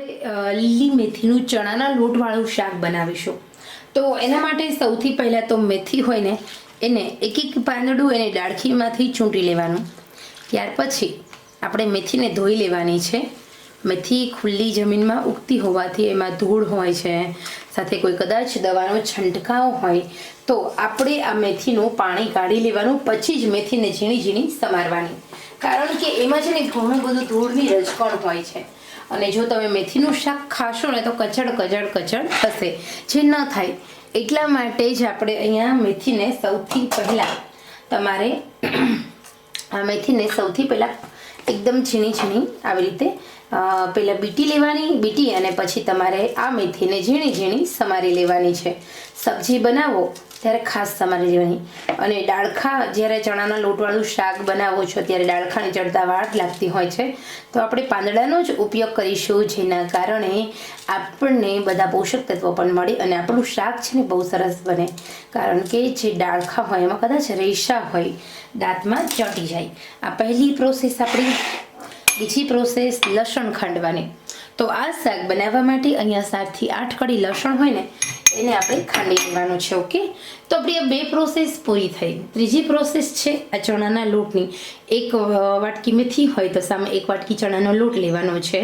આપણે લીલી મેથીનું ચણાના લોટવાળું શાક બનાવીશું. તો એના માટે સૌથી પહેલાં તો મેથી હોય ને, એને એક એક પાંદડું એને ડાળખીમાંથી ચૂંટી લેવાનું. ત્યાર પછી આપણે મેથીને ધોઈ લેવાની છે. મેથી ખુલ્લી જમીનમાં ઉગતી હોવાથી એમાં ધૂળ હોય છે. સાથે કોઈ કદાચ દવાનો છંટકાવ હોય, તો આપણે આ મેથીનું પાણી કાઢી લેવાનું, પછી જ મેથીને ઝીણી ઝીણી સમારવાની. કારણ કે એમાં છે ને ઘણું બધું ધૂળની રજકણ હોય છે. અને જો તમે મેથીનું શાક ખાશો ને તો કચડ કચડ કચડ થશે. જે ન થાય, એટલા માટે જ આપણે અહીંયા મેથીને સૌથી પહેલાં તમારે આ મેથીને સૌથી પહેલાં એકદમ ઝીણી ઝીણી આવી રીતે પહેલાં બીટી લેવાની, બીટી અને પછી તમારે આ મેથીને ઝીણી ઝીણી સમારી લેવાની છે. સબ્જી બનાવો ત્યારે ખાસ તમારે લેવાની અને ડાળખા, જ્યારે ચણાના લોટવાળું શાક બનાવો છો, ત્યારે ડાળખાને ચડતા વાટ લાગતી હોય છે. તો આપણે પાંદડાનો જ ઉપયોગ કરીશું, જેના કારણે આપણને બધા પોષક તત્વો પણ મળે અને આપણું શાક છે ને બહુ સરસ બને. કારણ કે જે ડાળખા હોય, એમાં કદાચ રેસા હોય, દાંતમાં ચટી જાય. આ પહેલી પ્રોસેસ આપણી. બીજી પ્રોસેસ લસણ ખાંડવાની. તો આ શાક બનાવવા માટે અહીંયા સાતથી આઠ કડી લસણ હોય ને એને આપણે ખાંડી લેવાનું છે, ઓકે? તો આપણી આ બે પ્રોસેસ પૂરી થઈ. ત્રીજી પ્રોસેસ છે આ ચણાના લોટની. એક વાટકી મેથી હોય તો સામે એક વાટકી ચણાનો લોટ લેવાનો છે.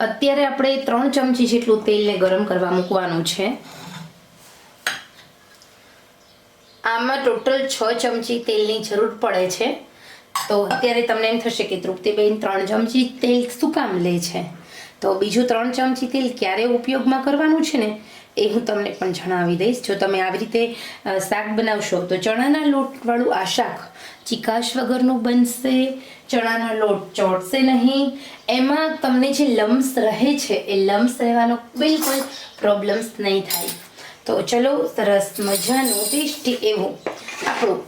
અત્યારે આપણે ત્રણ ચમચી જેટલું તેલને ગરમ કરવા મૂકવાનું છે. આમાં ટોટલ છ ચમચી તેલની જરૂર પડે છે. તો અત્યારે તમને એમ થશે કે તૃપ્તિબેન ત્રણ ચમચી તેલ શું કામ લે છે. તો બીજું ત્રણ ચમચી તેલ ક્યારે ઉપયોગમાં કરવાનું છે ને, એ હું તમને પણ જણાવી દઈશ. જો તમે આવી રીતે શાક બનાવશો, તો ચણાના લોટવાળું આ શાક ચિકાશ વગરનું બનશે, ચણાનો લોટ ચોટશે નહીં. એમાં તમને જે લમ્સ રહે છે, એ લમ્સ રહેવાનો બિલકુલ પ્રોબ્લેમ્સ નહીં થાય. તો ચલો, સરસ મજાનું ટેસ્ટી એવું આપણું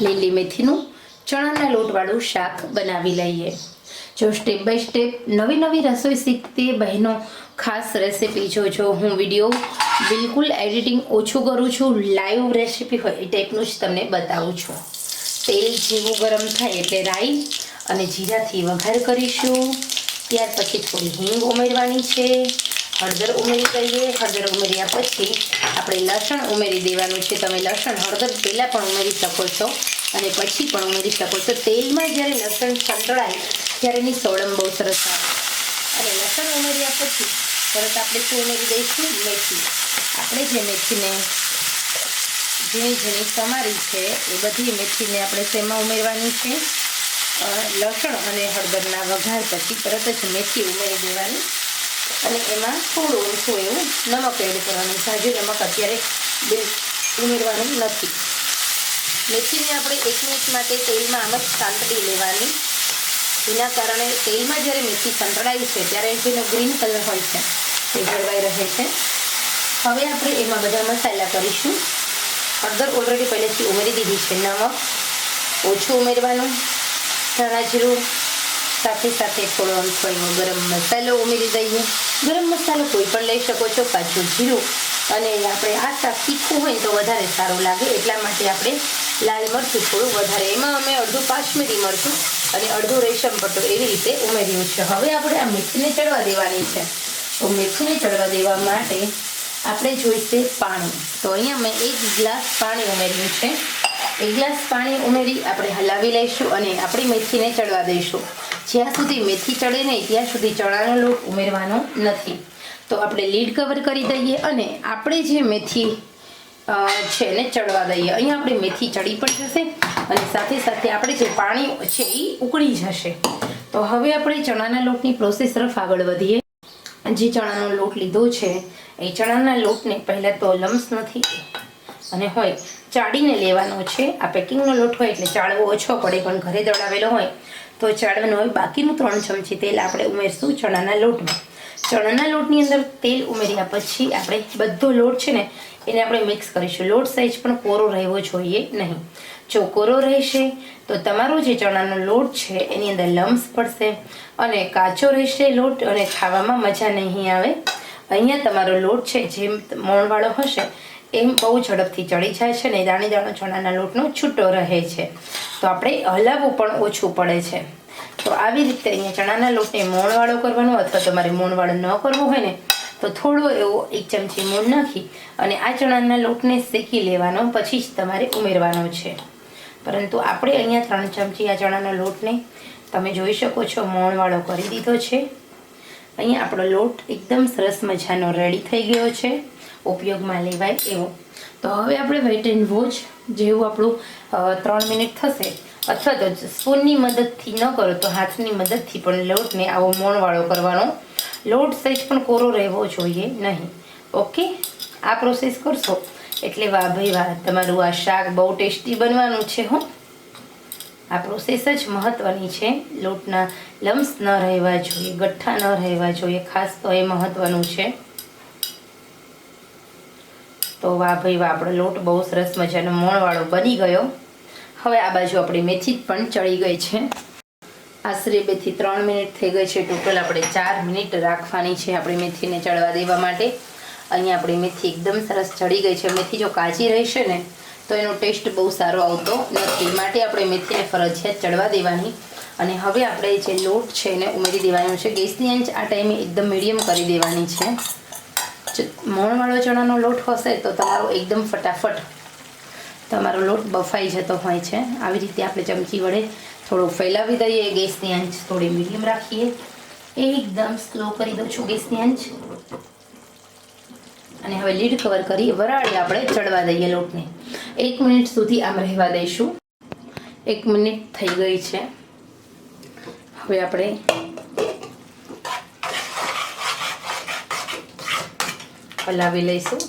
લીલી મેથીનું ચણાના લોટવાળું શાક બનાવી લઈએ. જો સ્ટેપ બાય સ્ટેપ નવી નવી રસોઈ શીખતી બહેનો ખાસ રેસીપી જોજો હું વીડિયો બિલકુલ એડિટિંગ ઓછું કરું છું લાઈવ રેસીપી હોય એ ટાઈપનું જ તમને બતાવું છું. તેલ જેવું ગરમ થાય એટલે રાઈ અને જીરાથી વઘાર કરીશું. ત્યાર પછી થોડી હિંગ ઉમેરવાની છે. હળદર ઉમેરી દઈએ. હળદર ઉમેર્યા પછી આપણે લસણ ઉમેરી દેવાનું છે. તમે લસણ, હળદર પહેલાં પણ ઉમેરી શકો છો અને પછી પણ ઉમેરી શકો છો. તેલમાં જ્યારે લસણ સંતળાય ત્યારે એની સોડમ બહુ સરસ આવે. અને લસણ ઉમેર્યા પછી તરત આપણે શું ઉમેરી દઈશું? મેથી. આપણે જે મેથીને ઝીણી ઝીણી સમારી છે એ બધી મેથીને આપણે શેમાં ઉમેરવાની છે? લસણ અને હળદરના વઘાર પછી તરત જ મેથી ઉમેરી દેવાની. અને એમાં થોડું ઓછું એવું નમક એડ કરવાનું. સાજુ નમક અત્યારે બે ઉમેરવાનું નથી. મેથીને આપણે એક મિનિટ માટે તેલમાં આમ જ સાંતળી લેવાની. એના કારણે તેલમાં જ્યારે મેથી સંતળાય છે, ત્યારે જેનો ગ્રીન કલર હોય છે, તે જળવાઈ રહે છે. હવે આપણે એમાં બધા મસાલા કરીશું. અડધર ઓલરેડી પહેલેથી ઉમેરી દીધી છે. નમક ઓછું ઉમેરવાનું. ધાણા જીરું સાથે સાથે થોડો અમથો ગરમ મસાલો ઉમેરી દઈએ. ગરમ મસાલો કોઈ પણ લઈ શકો છો કાચું જીરું. અને આપણે આ શાક તીખું હોય તો વધારે સારું લાગે, એટલા માટે આપણે લાલ મરચું થોડું વધારે. એમાં અમે અડધું કાશ્મીરી મરચું અને અડધું રેશમ પટ્ટો એવી રીતે ઉમેર્યું છે. હવે આપણે આ મેથીને ચડવા દેવાની છે. તો મેથીને ચડવા દેવા માટે આપણે જોઈશે પાણી. તો અહીંયા મેં એક ગ્લાસ પાણી ઉમેર્યું છે. એક ગ્લાસ પાણી ઉમેરી આપણે હલાવી લઈશું અને આપણી મેથીને ચડવા દઈશું. જ્યાં સુધી મેથી ચડે નહીં, ત્યાં સુધી ચણાનો લોટ ઉમેરવાનો નથી. તો આપણે લીડ કવર કરી દઈએ અને આપણે જે મેથી છે એને ચડવા દઈએ, અહીંયા આપણે મેથી ચડી પણ જશે અને સાથે સાથે આપણે જે પાણી છે એ ઉકળી જશે. તો હવે આપણે ચણાના લોટની પ્રોસેસ તરફ આગળ વધીએ. જે ચણાનો લોટ લીધો છે, એ ચણાના લોટને પહેલાં તો લમ્સ નથી અને હોય, ચાળીને લેવાનો છે. આ પેકિંગનો લોટ હોય એટલે ચાળવો ઓછો પડે, પણ ઘરે દળાવેલો હોય તો ચાળવાનું હોય બાકીનું ત્રણ ચમચી તેલ આપણે ઉમેરશું ચણાના લોટમાં. ચણાના લોટની અંદર તેલ ઉમેર્યા પછી આપણે બધો લોટ છે ને એને આપણે મિક્સ કરીશું. લોટ સાઈઝ પણ કોરો રહેવો જોઈએ નહીં. જો કોરો રહેશે તો તમારો જે ચણાનો લોટ છે એની અંદર લમ્સ પડશે અને કાચો રહેશે લોટ અને ખાવામાં મજા નહીં આવે. અહીંયા તમારો લોટ છે જેમ મોણવાળો હશે એમ બહુ ઝડપથી ચડી જાય છે ને દાણે દાણો ચણાના લોટનો છૂટો રહે છે. તો આપણે હલાવવું પણ ઓછું પડે છે. તો આવી રીતે અહીંયા ચણાના લોટને મોણવાળો કરવાનો અથવા તમારે મોણવાળો ન કરવો હોય ને, તો થોડો એવો એક ચમચી મોણ નાખી અને આ ચણાના લોટને શેકી લેવાનો, પછી જ તમારે ઉમેરવાનો છે. પરંતુ આપણે અહીંયા ત્રણ ચમચી આ ચણાના લોટને તમે જોઈ શકો છો મોણવાળો કરી દીધો છે. અહીંયા આપણો લોટ એકદમ સરસ મજાનો રેડી થઈ ગયો છે. ઉપયોગમાં લેવાય એવો. તો હવે આપણે વેટ એન્ડ વોચ જેવું આપણું ત્રણ મિનિટ થશે. અથવા તો સ્પૂનની મદદથી ન કરો તો હાથની મદદથી પણ લોટને આવો મોણવાળો કરવાનો. લોટ સહેજ પણ કોરો રહેવો જોઈએ નહીં. ઓકે આ પ્રોસેસ કરશો. એટલે વાહ ભાઈ વાહ, તમારું આ શાક બહુ ટેસ્ટી બનવાનું છે હો. આ પ્રોસેસ જ મહત્ત્વની છે. લોટના લમ્સ ન રહેવા જોઈએ, ગઠ્ઠા ન રહેવા જોઈએ, ખાસ તો એ મહત્ત્વનું છે. તો વાહ ભાઈ વાહ, આપણો લોટ બહુ સરસ મજાનો મોણવાળો બની ગયો. હવે આ બાજુ આપણી મેથી પણ ચડી ગઈ છે. આશરે બેથી ત્રણ મિનિટ થઈ ગઈ છે. ટોટલ આપણે ચાર મિનિટ રાખવાની છે આપણી મેથીને ચડવા દેવા માટે. અહીંયા આપણી મેથી એકદમ સરસ ચડી ગઈ છે. મેથી જો કાચી રહેશે ને, તો એનો ટેસ્ટ બહુ સારો આવતો નથી. માટે આપણે મેથીને ફરજિયાત ચડવા દેવાની. અને હવે આપણે જે લોટ છે એને ઉમેરી દેવાનો છે. ગેસની આંચ આ ટાઈમે એકદમ મીડિયમ કરી દેવાની છે. મોણવાળો ચણાનો લોટ હશે તો તમારો એકદમ ફટાફટ તમારો લોટ બફાઈ જતો હોય છે. આવી રીતે આપણે ચમચી વડે થોડો ફેલાવી દઈએ, ગેસની આંચ થોડી મીડિયમ રાખીએ. એકદમ સ્લો કરી દઉં છું ગેસની આંચ. અને હવે લીડ કવર કરી વરાળી આપણે ચડવા દઈએ લોટને. એક મિનિટ સુધી આમ રહેવા દઈશું. એક મિનિટ થઈ ગઈ છે. હવે આપણે હલાવી લઈશું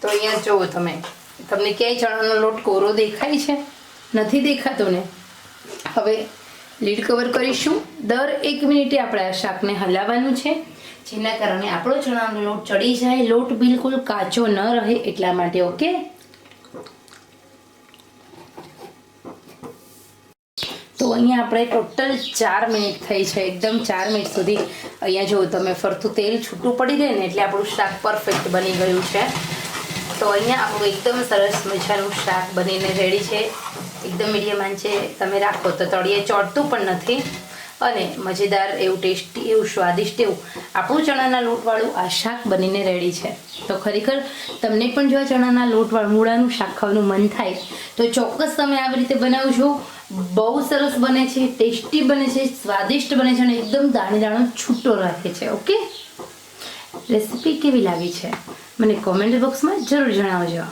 તો અહીંયા જુઓ તમે. તમને ક્યાંય ચણાનો લોટ કોરો દેખાય છે? નથી દેખાતો ને? હવે લીડ કવર કરીશું. દર એક મિનિટે આપણે આ શાકને હલાવવાનું છે. જેના કારણે આપણો ચણાનો લોટ ચડી જાય. લોટ બિલકુલ કાચો ન રહે એટલા માટે, ઓકે? તો અહીંયા આપણે ટોટલ ચાર મિનિટ થઈ છે. એકદમ ચાર મિનિટ સુધી અહીંયા જો તમે ફરતું તેલ છૂટું પડી જાય ને, એટલે આપણું શાક પરફેક્ટ બની ગયું છે. તો અહીંયા આપણું એકદમ સરસ મજાનું શાક બનીને રેડી છે. એકદમ મીડિયમ આંચે તમે રાખો તો તળિયે ચોટતું પણ નથી. અને મજેદાર એવું ટેસ્ટી, એવું સ્વાદિષ્ટ, એવું આપણું ચણાના લોટવાળું આ શાક બનીને રેડી છે. તો ખરેખર તમને પણ જો આ ચણાના લોટવાળું, મૂળાનું શાક ખાવાનું મન થાય, તો ચોક્કસ તમે આવી રીતે બનાવજો. બહુ સરસ બને છે, ટેસ્ટી બને છે, સ્વાદિષ્ટ બને છે અને એકદમ દાણે દાણો છૂટો રાખે છે, ઓકે? રેસીપી કેવી લાગી છે? મને કોમેન્ટ બોક્સમાં જરૂર જણાવજો.